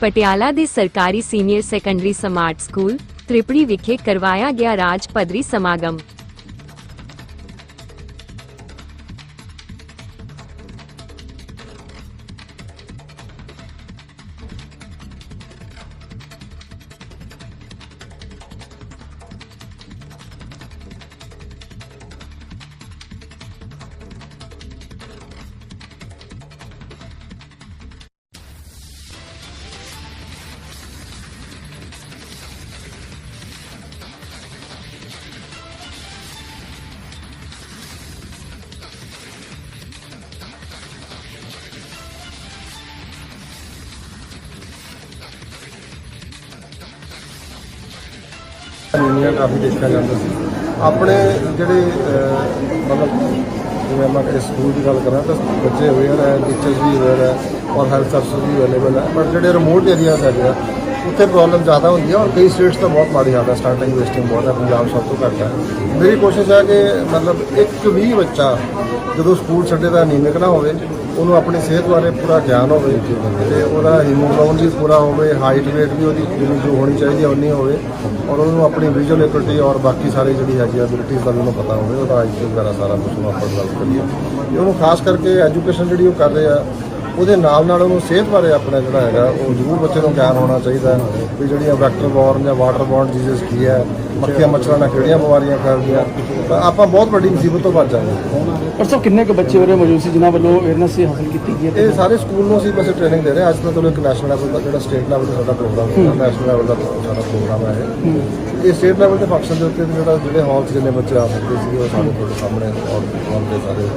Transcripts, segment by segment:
ਪਟਿਆਲਾ ਦੇ ਸਰਕਾਰੀ senior secondary smart school Tripri ਵਿਖੇ ਕਰਵਾਇਆ ਗਿਆ ਰਾਜ ਪੱਧਰੀ ਸਮਾਗਮ। ਯੂਨੀਅਨ ਕਾਫੀ ਦੇਖਿਆ ਜਾਂਦਾ ਸੀ। ਆਪਣੇ ਜਿਹੜੇ ਮਤਲਬ ਜਿਵੇਂ ਮੈਂ ਇਸ ਸਕੂਲ ਦੀ ਗੱਲ ਕਰਾਂ ਤਾਂ ਬੱਚੇ ਅਵੇਅਰ ਹੈ ਟੀਚਰਸ ਵੀ ਅਵੇਅਰ ਹੈ ਔਰ ਹੈਲਥ ਅਫਸਰ ਵੀ ਅਵੇਲੇਬਲ ਹੈ। ਬਟ ਜਿਹੜੇ ਰਿਮੋਟ ਏਰੀਆਜ਼ ਹੈਗੇ ਆ ਉੱਥੇ ਪ੍ਰੋਬਲਮ ਜ਼ਿਆਦਾ ਹੁੰਦੀ ਹੈ ਔਰ ਕਈ ਸਟੇਟਸ ਤਾਂ ਬਹੁਤ ਮਾੜੀ ਹਾਲਤ ਹੈ ਸਟਾਰਟਿੰਗ ਵੇਸਟਿੰਗ ਬਹੁਤ ਹੈ ਪੰਜਾਬ ਸਭ ਤੋਂ ਘੱਟ ਹੈ ਮੇਰੀ ਕੋਸ਼ਿਸ਼ ਹੈ ਕਿ ਮਤਲਬ ਇੱਕ ਵੀ ਬੱਚਾ ਜਦੋਂ ਸਕੂਲ ਛੱਡੇ ਦਾ ਅਨੀਮਿਕ ਨਾ ਹੋਵੇ, ਉਹਨੂੰ ਆਪਣੀ ਸਿਹਤ ਬਾਰੇ ਪੂਰਾ ਗਿਆਨ ਹੋਵੇ, ਤੇ ਉਹਦਾ ਹੀਮੋਗਲੋਬਿਨ ਵੀ ਪੂਰਾ ਹੋਵੇ ਹਾਈਟ weight ਵੀ ਉਹਦੀ ਜੋ ਹੋਣੀ ਚਾਹੀਦੀ ਹੈ ਉਨੀ ਹੋਵੇ, ਔਰ ਉਹਨੂੰ ਆਪਣੀ ਵਿਜ਼ੂਅਲ ਐਕਟੀਵਿਟੀ ਔਰ ਬਾਕੀ ਸਾਰੇ ਜਿਹੜੀ ਹੈਗੀ ਐਬਿਲਿਟੀਜ਼ ਦਾ ਵੀ ਉਹਨੂੰ ਪਤਾ ਹੋਵੇ, ਉਹਦਾ ਆਈਕਿਊ ਵਗੈਰਾ ਸਾਰਾ ਕੁਝ ਨੂੰ ਆਪਾਂ ਡਿਵੈਲਪ ਕਰੀਏ। ਉਹਨੂੰ ਖਾਸ ਕਰਕੇ ਐਜੂਕੇਸ਼ਨ ਜਿਹੜੀ ਉਹ ਕਰ ਰਹੇ ਆ ਉਹਦੇ ਨਾਲ ਨਾਲ ਉਹਨੂੰ ਸਿਹਤ ਬਾਰੇ ਆਪਣਾ ਜਿਹੜਾ ਹੈਗਾ ਉਹ ਜ਼ਰੂਰ ਬੱਚੇ ਨੂੰ ਗਿਆਨ ਹੋਣਾ ਚਾਹੀਦਾ ਹੈ ਵੀ ਜਿਹੜੀਆਂ ਵੈਕਟਰ ਬੋਰਨ ਜਾਂ ਵਾਟਰ ਬੋਰਨ ਡਿਜ਼ੀਜ਼ ਕੀ ਹੈ ਮੱਖੀਆਂ ਮੱਛਰਾਂ ਨਾਲ ਕਿਹੜੀਆਂ ਬਿਮਾਰੀਆਂ ਫੈਲਦੀਆਂ ਤਾਂ ਆਪਾਂ ਬਹੁਤ ਵੱਡੀ ਮੁਸੀਬਤ ਤੋਂ ਬਚ ਜਾਵਾਂਗੇ। ਪਰ ਸਭ ਕਿੰਨੇ ਕੁ ਬੱਚੇ ਉਰੇ ਮੌਜੂਦ ਸੀ ਜਿਨ੍ਹਾਂ ਵੱਲੋਂ ਅਵੇਅਰਨੈਸ ਹਾਸਲ ਕੀਤੀ ਗਈ ਹੈ? ਇਹ ਸਾਰੇ ਸਕੂਲ ਨੂੰ ਅਸੀਂ ਬਸ ਟ੍ਰੇਨਿੰਗ ਦੇ ਰਹੇ ਅੱਜ ਤਾਂ ਚਲੋ ਇੱਕ ਨੈਸ਼ਨਲ ਲੈਵਲ ਦਾ ਜਿਹੜਾ ਸਟੇਟ ਲੈਵਲ ਤੇ ਸਾਡਾ ਪ੍ਰੋਗਰਾਮ ਹੈ ਨੈਸ਼ਨਲ ਲੈਵਲ ਦਾ ਸਾਡਾ ਪ੍ਰੋਗਰਾਮ ਹੈ ਇਹ। ਸਟੇਟ ਲੈਵਲ ਦੇ ਫੰਕਸ਼ਨ ਦੇ ਉੱਤੇ ਜਿਹੜਾ ਜਿਹੜੇ ਹਾਲ 'ਚ ਜਿੰਨੇ ਬੱਚੇ ਆ ਸਕਦੇ ਸੀ ਉਹ ਸਾਡੇ ਤੁਹਾਡੇ ਸਾਹਮਣੇ ਔਰ ਦੇ ਸਾਰੇ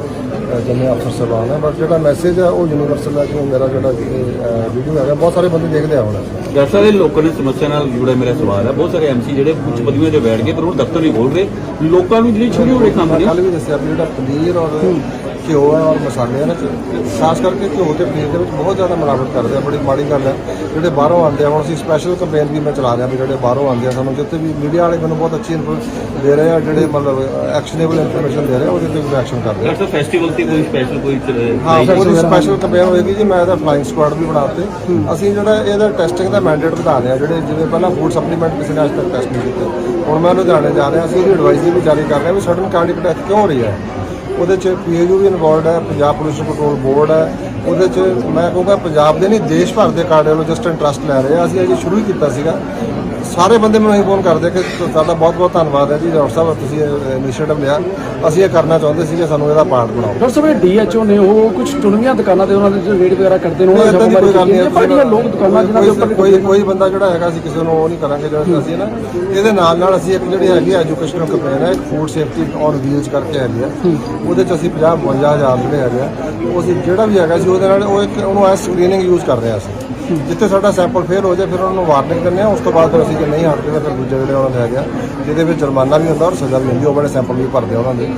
ਜਿੰਨੇ ਅਫਸਰ ਸਾਹਿਬਾਨ ਹੈ ਬਟ ਜਿਹੜਾ ਮੈਸੇਜ ਹੈ ਉਹ ਯੂਨੀਵਰਸਲ ਹੈ ਕਿ ਮੇਰਾ ਜਿਹੜਾ ਵੀਡੀਓ ਹੈਗਾ ਬਹੁਤ ਸਾਰੇ ਬੰਦੇ ਦੇਖਦੇ ਆ ਹੁਣ। ਬਹੁਤ ਸਾਰੇ ਲੋਕਾਂ ਨੇ ਸਮੱਸਿਆ ਨਾਲ ਜੁੜਾ ਮੇਰਾ ਸਵਾਲ ਹੈ। ਬਹੁਤ ਸਾਰੇ ਐਮਸੀ ਜਿਹੜੇ ਉੱਚ ਪਦਵੀਆਂ ਤੇ ਬੈਠ ਗਏ ਪਰ ਉਹ ਦਫ਼ਤਰ ਨਹੀਂ ਖੋਲ ਰਹੇ। ਲੋਕਾਂ ਨੂੰ ਜਿਹੜੀ ਛੋਟੇ ਛੋਟੇ ਕੰਮ ਨੇ ਕੱਲ ਵੀ ਦੱਸਿਆ ਵੀ ਜਿਹੜਾ ਪਨੀਰ ਔਰ ਘਿਓ ਹੈ ਔਰ ਮਸਾਲੇ ਹਨ ਖਾਸ ਕਰਕੇ ਘਿਓ ਤੇ ਪਨੀਰ ਦੇ ਵਿੱਚ ਬਹੁਤ ਜ਼ਿਆਦਾ ਮਿਲਾਵਟ ਕਰਦੇ ਆ ਬੜੀ ਮਾੜੀ ਗੱਲ ਹੈ। ਜਿਹੜੇ ਬਾਹਰੋਂ ਆਉਂਦੇ ਆ ਹੁਣ ਅਸੀਂ ਸਪੈਸ਼ਲ ਕੰਪੇਨ ਵੀ ਮੈਂ ਚਲਾ ਰਿਹਾ ਵੀ ਜਿਹੜੇ ਬਾਹਰੋਂ ਆਉਂਦੇ ਆ ਸਾਨੂੰ ਜਿੱਥੇ ਵੀ ਮੀਡੀਆ ਵਾਲੇ ਮੈਨੂੰ ਬਹੁਤ ਅੱਛੀ ਇਨਫੋ ਦੇ ਰਹੇ ਆ ਜਿਹੜੇ ਮਤਲਬ ਐਕਸ਼ਨੇਬਲ ਇਨਫੋਰਮੇਸ਼ਨ ਦੇ ਰਹੇ ਆ ਉਹਦੇ ਤੇ ਵੀ ਐਕਸ਼ਨ ਕਰ ਰਹੇ ਆ। ਡਾਕਟਰ ਫੈਸਟੀਵਲ ਤੇ ਕੋਈ ਸਪੈਸ਼ਲ ਕੋਈ ਹਾਂ ਉਹਦੀ ਸਪੈਸ਼ਲ ਕੰਪੇਨ ਹੋਏਗੀ ਜੀ ਮੈਂ ਇਹਦਾ ਫਲਾਈਂਗ ਸਕੁਆਡ ਵੀ ਬਣਾਤੇ। ਅਸੀਂ ਜਿਹੜਾ ਇਹਦਾ ਟੈਸਟਿੰਗ ਦਾ ਮੈਂਡੇਟ ਵਧਾ ਹਾਂ ਜਿਹੜੇ ਜਿਵੇਂ ਪਹਿਲਾਂ ਫੂਡ ਸਪਲੀਮੈਂਟ ਕਿਸੇ ਨੇ ਅੱਜ ਤੱਕ ਟੈਸਟ ਨਹੀਂ ਕੀਤੇ। ਹੁਣ ਮੈਂ ਲੁਧਿਆਣੇ ਜਾ ਰਿਹਾ ਅਸੀਂ ਇਹਦੀ ਐਡਵਾਈਜ਼ਰੀ ਵੀ ਜਾਰੀ ਕਰ ਰਹੇ ਹਾਂ ਵੀ ਸਡਨ ਕਾਰਡਿਕ ਡੈਥ ਕਿਉਂ ਹੋ ਰਹੀ ਹੈ? ਉਹਦੇ ਚ ਪੀਏਯੂ ਵੀ ਇਨਵੋਲਡ ਹੈ ਪੰਜਾਬ ਪੋਲਿਊਸ਼ਨ ਕੰਟਰੋਲ ਬੋਰਡ ਹੈ। ਉਹਦੇ ਚ ਮੈਂ ਕਹੂੰਗਾ ਪੰਜਾਬ ਦੇ ਨਹੀਂ ਦੇਸ਼ ਭਰ ਦੇ ਕਾਰਡੀਓਲੋਜਿਸਟ ਇੰਟਰਸਟ ਲੈ ਰਹੇ ਆ। ਅਸੀਂ ਅਜੇ ਸ਼ੁਰੂ ਹੀ ਕੀਤਾ ਸੀਗਾ। ਸਾਰੇ ਬੰਦੇ ਮੈਨੂੰ ਇਹ ਫੋਨ ਕਰਦੇ ਕਿ ਤੁਹਾਡਾ ਬਹੁਤ ਬਹੁਤ ਧੰਨਵਾਦ ਹੈ ਜੀ ਡਾਕਟਰ ਸਾਹਿਬ ਤੁਸੀਂ ਇਨੀਸ਼ੀਏਟਿਵ ਲਿਆ। ਅਸੀਂ ਇਹ ਕਰਨਾ ਚਾਹੁੰਦੇ ਸੀਗੇ ਸਾਨੂੰ ਇਹਦਾ ਪਾਰਟ ਬਣਾਓ। ਡਾਕਟਰ ਸਾਹਿਬ ਡੀਐਚਓ ਨੇ ਉਹ ਕੁਝ ਚੁਣਵੀਆਂ ਦੁਕਾਨਾਂ ਤੇ ਉਹਨਾਂ ਦੇ ਰੇਡ ਵਗੈਰਾ ਕਰਦੇ ਨੇ ਉਹਨਾਂ ਦੀ ਕੋਈ ਗੱਲ ਨਹੀਂ ਹੈ। ਪਰ ਜਿਹੜੀਆਂ ਲੋਕ ਦੁਕਾਨਾਂ ਜਿਨ੍ਹਾਂ ਦੇ ਉੱਪਰ ਕੋਈ ਕੋਈ ਬੰਦਾ ਜਿਹੜਾ ਹੈਗਾ ਅਸੀਂ ਕਿਸੇ ਨੂੰ ਉਹ ਨਹੀਂ ਕਰਾਂਗੇ। ਜਿਹੜਾ ਅਸੀਂ ਨਾ ਇਹਦੇ ਨਾਲ ਨਾਲ ਅਸੀਂ ਇੱਕ ਜਿਹੜੀ ਹੈਗੀ ਐਜੂਕੇਸ਼ਨਲ ਕੰਪੇਨ ਹੈ ਫੂਡ ਸੇਫਟੀ ਔਨ ਵੀਲਸ ਕਰਕੇ ਹੈਗੀ ਆ। ਉਹਦੇ ਚ ਅਸੀਂ 50 52000 ਜਿਹੜੇ ਹੈਗੇ ਆ, ਉਹ ਅਸੀਂ ਜਿਹੜਾ ਵੀ ਹੈਗਾ ਸੀ, ਉਹਦੇ ਨਾਲ ਉਹ ਇੱਕ ਉਹਨੂੰ ਐਸ ਸਕਰੀਨਿੰਗ ਯੂਜ਼ ਕਰ ਰਹੇ ਹਾਂ ਅਸੀਂ। ਜਿੱਥੇ ਸਾਡਾ ਸੈਂਪਲ ਫੇਲ ਹੋ ਜਾਏ, ਫਿਰ ਉਹਨਾਂ ਨੂੰ ਵਾਰਨਿੰਗ ਦਿੰਦੇ ਆ, ਉਸ ਤੋਂ ਬਾਅਦ ਫਿਰ ਅਸੀਂ ਜੇ ਨਹੀਂ ਹਟਦੇ, ਤਾਂ ਫਿਰ ਦੂਜੇ ਜਿਹੜੇ ਉਹਨਾਂ ਦੇ ਹੈਗੇ ਆ, ਜਿਹਦੇ ਵਿੱਚ ਜੁਰਮਾਨਾ ਵੀ ਹੁੰਦਾ ਔਰ ਸਜ਼ਾ ਵੀ ਹੁੰਦੀ ਉਹ ਬੜੇ ਸੈਂਪਲ ਵੀ ਭਰਦੇ ਆ ਉਹਨਾਂ ਦੇ।